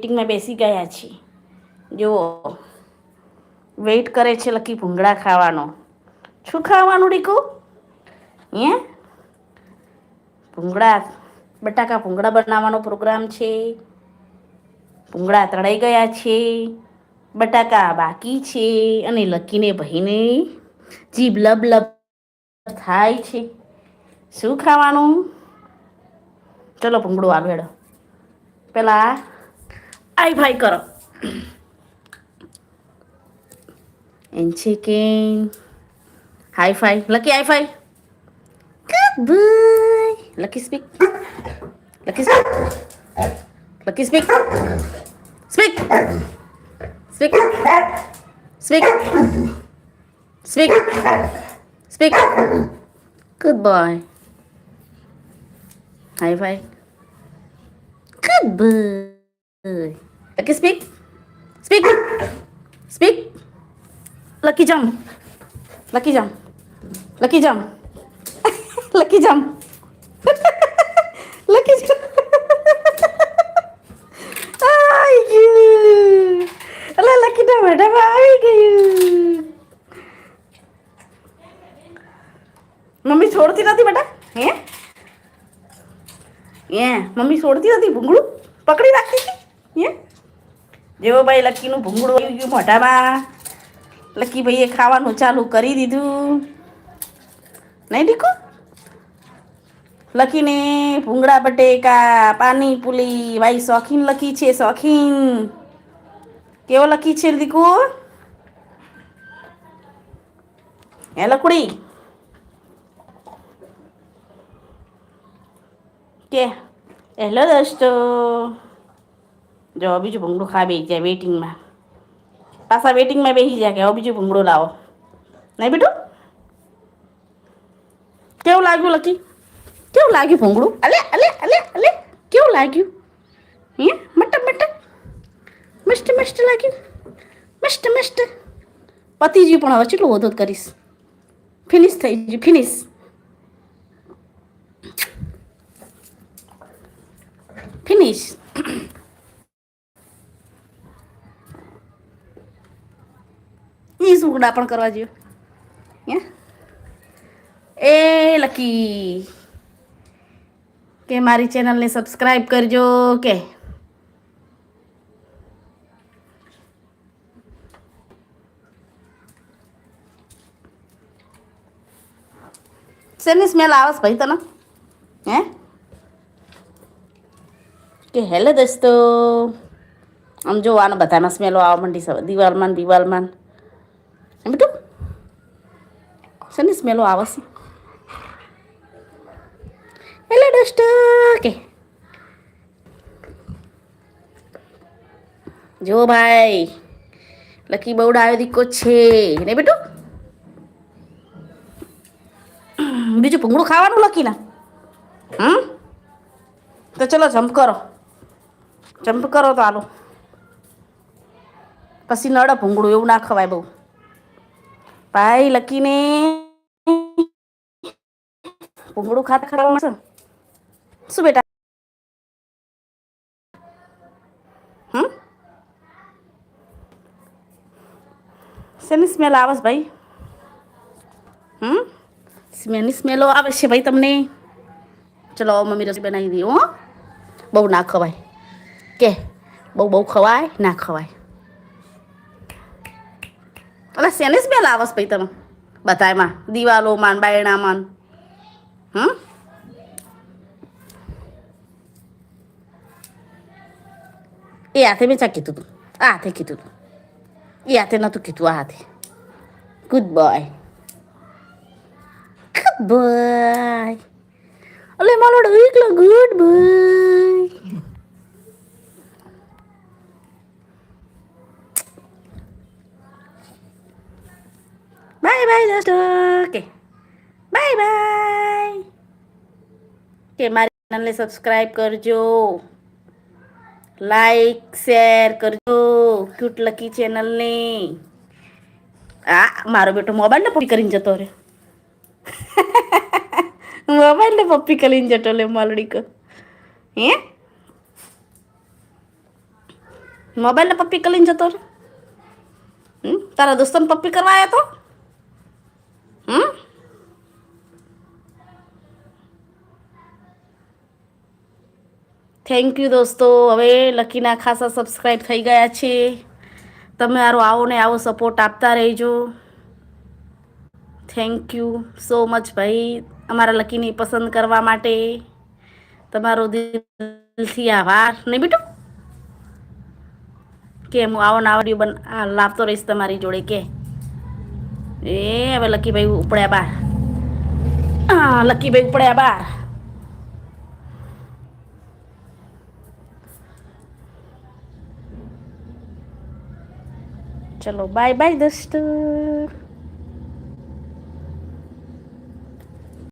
વેઇટિંગમાં બેસી ગયા છીએ. જુઓ, વેઇટ કરે છે લકી ભૂંગળા ખાવાનો. શું ખાવાનું ડીકુ? હે? ભૂંગળા, બટાકા ભૂંગળા બનાવવાનો પ્રોગ્રામ છે. ભૂંગળા તળાઈ ગયા છે. બટાકા બાકી છે અને લકીને ભાઈને જીભ લબ લબ થાય છે. શું ખાવાનું? ચલો ભૂંગળું આગળ. પેલા এই ভাই করো and chicken. High five. Lucky high five. Good boy. Lucky speak. Lucky speak. Lucky speak. Speak. Speak. Speak. Speak. Speak. Good boy. High five. Good boy. Lucky speak speak speak Lucky જમ Lucky જમ Lucky જમ Lucky જમ Lucky જમ આવી ગયું અલા lucky ના મોઢામાં આવી ગયું મમ્મી છોડતી નથી બેટા હે હે મમ્મી છોડતી નથી ભૂંગળું પકડી રાખતી હતી હે જેવો ભાઈ લક્કીનું ભૂંગળું આવી ગયું મોઢામાં. લક્કી ભાઈએ ખાવાનું ચાલુ કરી દીધું. નહીં દીકો? લખીને ભૂંગળા, બટેકા, પાણીપુરી ભાઈ શોખીન લખી છે, શોખીન. કેવો લખી છે દીકુ? હે લકડી? કે? હેલો દોસ્તો. જો બીજું ભૂંગળું ખા બેસી જાય વેઇટિંગમાં પાછા વેઇટિંગમાં બેસી જાય કે હવે બીજું ભૂંગળું લાવો. નહીં બેટું? કેવું લાગ્યું લકી? કેવું લાગ્યું ભૂંગળું અલે અલે અલે અલે, કેવું લાગ્યું? હે? મટ મટ મસ્ત મસ્ત લાગ્યું. મસ્ત મસ્ત. પતિજી પણ હવે કેટલું વધુ કરીશ. ફિનિશ થઈ ગયું ફિનિશ ફિનિશ એ સુગડા પણ કરવા હે? એ લકી. કે મારી ચેનલને સબસ્ક્રાઈબ કરજો કે. શેની સ્મેલ આવે ભાઈ તને? હે? કે હેલો દોસ્તો. આમ જોવાનો બધામાં સ્મેલો આવવા માંડી છે. દિવાલમાં દિવાલમાં ને. એમ બેટું શેની સ્મેલો આવે હેલો દોસ્તો કે જો ભાઈ લકી બહુ આવ્યો છે ને બેટું બીજું ભૂંગળું ખાવાનું લકી ના હમ તો ચલો જમ્પ કરો જમ્પ કરો તો આલો પછી નડ ભૂંગળું એવું ના ખવાય બહુ ભાઈ લકીને ભૂંગળું ખાતા ખાતા મળશે? શું બેટા? હમ? શેની સ્મેલ આવે ભાઈ? હમ? સ્મેલની સ્મેલો આવે છે ભાઈ તમને? ચલો મમ્મી રસોઈ બનાવી દઈએ, હો. બહુ ના ખવાય. કે, બહુ બહુ ખવાય, ના ખવાય. એટલે શેની સ્મેલ આવે છે ભાઈ તમે બધામાં દિવાલોમાં, બાયણામાં. ને. હમ એ હાથે મેં ચા કીધું તું આ હાથે કીધું તું એ હાથે નહોતું કીધું આ હાથે ગુડ બોય ગુડ બોય અલે મારો એકલો ગુડ બોય બાય બાય દોસ્તો કે મારી ચેનલને સબસ્ક્રાઈબ કરજો. લાઈક શેર કરજો ક્યુટ લકી ચેનલને આ, મારો બેટો મોબાઈલ ને પપ્પી કરીને જતો રહ્યો. મોબાઈલ ને પપ્પી કરીને જતો લે માલડી કો. હે? મોબાઈલને પપ્પી કરીને જતો રે હમ, તારા દોસ્તોને પપ્પી કરવા આવ્યો તો? થેન્ક યુ દોસ્તો. હવે લકીના ખાસા સબસ્ક્રાઈબ થઈ ગયા છે. તમે મારો આવો ને આવો સપોર્ટ આપતા રહેજો. થેન્ક યુ સો મચ ભાઈ, અમારા લકીની પસંદ કરવા માટે. તમારો દિલથી આભાર. નહીં બેટું? કે હું આવો ને આવડ્યું બન લાવતો રહીશ તમારી જોડે કે. એ, હવે લકીભાઈ ઉપડ્યા બાર. હા લકીભાઈ ઉપડ્યા બાર. ચલો બાય બાય દોસ્તો.